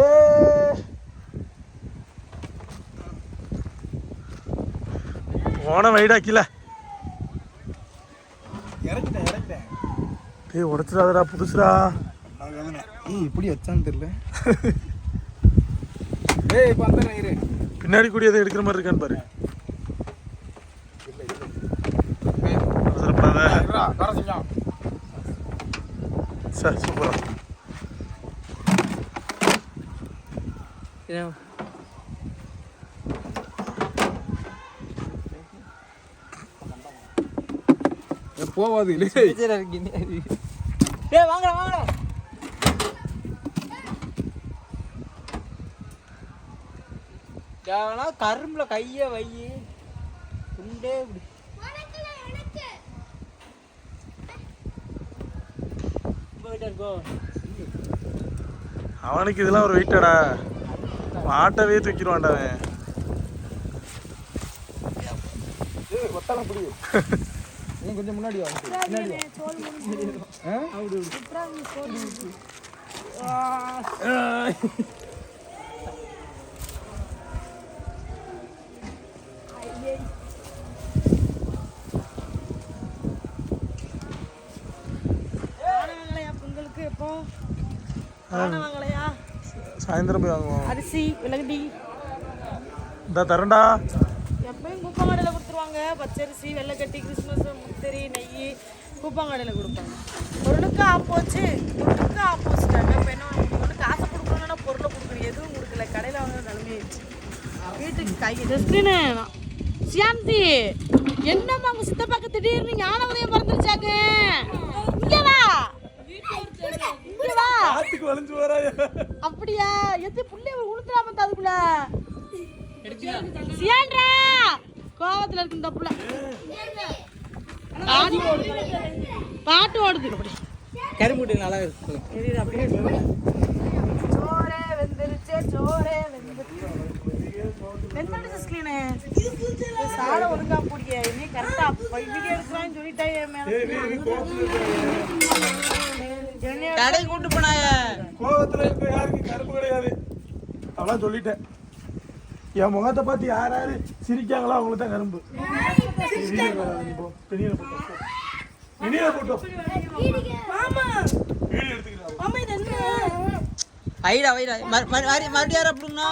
ஏ ஓன வைடாக்கில இறக்கிட்டேன் இறக்கிட்டேன். டேய் உடச்சிடாதடா புதுசுடா. ஏய் இப்படி வச்சான்னு தெரியல. ஏய் இப்போ அந்த பின்னாடி கூடி எதை எடுக்கிற மாதிரி இருக்கான்னு பாரு. அவசரப்படாத. கரை செஞ்சோம் சார் சூப்பரா போவாது இல்லை டேய். வாங்கடா வாங்கடா. தேவனா கரும்புல கைய வை. துண்டே இப்படி போயிட்டே இருக்கோ. அவனுக்கு இதெல்லாம் ஒரு வெயிட்டடா. மாட்டவே தூக்கிடுவான்டா அவன் ஒத்தலாம் புடி நீ கொஞ்சம் முன்னாடி வா? வாங்கலையா பொங்கலுக்கு எப்போ வாங்கலையா சாயந்தரம் போய் வாங்குவோம். அரிசி விலகடி இந்த தரேன்டா. எப்பயும் கூப்பங்காடையில் கொடுத்துருவாங்க. பச்சரிசி வெள்ளைக்கட்டி கிறிஸ்மஸ் முத்திரி நெய் கூப்பங்காடையில் கொடுப்பாங்க. பொருளுக்கு ஆப்போச்சு பொருளுக்கு ஆப்போசிட்டாங்க இப்போ என்ன பொருளுக்கு காசை கொடுக்கணும்னா பொருளை கொடுக்கணும். எதுவும் கொடுக்கல. கடையில் வாங்க நிலைமையாச்சு வீட்டுக்கு கை ஜஸ்டின்னு சியாந்தி என்னம்மா உங்க சித்தப்பாக்கு திடீர்னு ஞான உதயம் பிறந்துருச்சாங்க? வா ஆத்துக்கு வளைஞ்சு வரா அப்படியா எது புள்ளைய உளுத்துறாம அதுக்குள்ள சியான்றா கோவத்துல இருக்கு இந்த புள்ள பாட்டு ஓடுது. அப்படி கரும்புட்டு நல்லா இருக்கு அப்படியே சோரே வெந்துருச்சே சோரே வெந்துருச்சு வெந்துருச்சு ஸ்கிரீனு சாட ஒழுங்கா பிடிக்க இனி கரெக்டா வீடியோ எடுக்கலாம்னு சொல்லிட்டாயே என் மேல கடை கூட்டு போனாய கோவத்துல இருக்க யாருக்கு கருப்பு கிடையாது. அவ்வளோ சொல்லிட்டேன். என் முகத்தை பார்த்து யார் யாரு சிரிக்காங்களோ அவங்களுக்கு தான் கரும்பு. வெளியில போட்டோம் வெளியில போட்டோம் வைடா வைடா. மறு- மறு- மறு- மறுபடியும் அப்படின்னா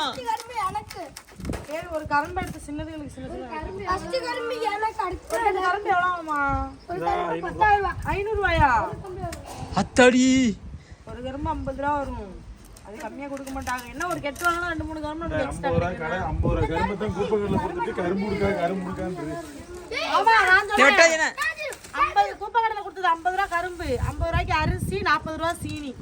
சரி ஒரு கரண்ட் எடுத்து சின்னது ஃபர்ஸ்ட் கரும்பு எனக்கு அடுத்து கரண்ட் எவ்வளோ ரூபாய்? ஐநூறுவாயா அத்தாடி. ஒரு கரும்பு ஐம்பது ரூபா வரும். அது கம்மியா கொடுக்க மாட்டாங்க. என்ன ஒரு கெட்டு வாங்கினா ரெண்டு மூணு கரும்பு நமக்கு எக்ஸ்ட்ரா ஐம்பது ரூபா கடை ஐம்பது ரூபா கரும்பு தான் கூப்பங்களில் கொடுத்துட்டு கரும்பு கொடுக்கா கரும்பு கொடுக்கான்றது. ஆமா நான் சொல்றேன். என்ன? ஐம்பது கூப்பக்கடையில் கொடுத்தது ஐம்பது ரூபா கரும்பு. ஐம்பது ரூபாய்க்கு அரிசி நாற்பது ரூபா சீனி.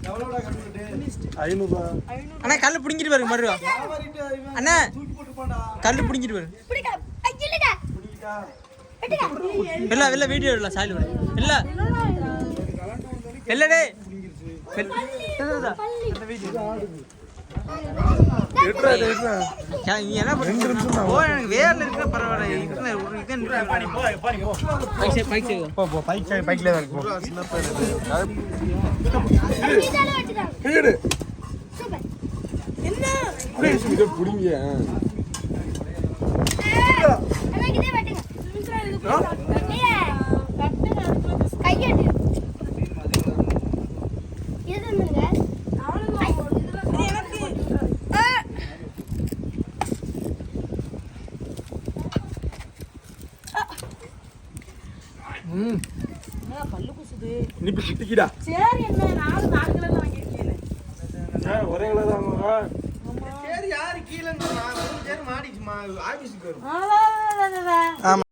ஐநூறுபா. ஐநூறு. அண்ணா கல்லு பிடிங்கிட்டு பாருங்க மறுபடியும். அண்ணா தூக்கி போட்டு போடா. கல்லு பிடிங்கிட்டு பாருங்க ஐயிலடா இல்ல இல்ல வீடியோ இல்ல சாயல் விடு இல்ல இல்ல பைக்ல தான். இருக்கும் இதை பிடிங்க என்ன பல்லு குசுது. சிட்டிக்கிடா. சரி என்ன? நாலு நாலு கிலோ வாங்கியிருக்கேன் ஒரே கலர் வாங்குவா சரி யாரு கீழே நான் சரி மாடிக்கு ஆபீஸ்க்கு வரும். ஆமா.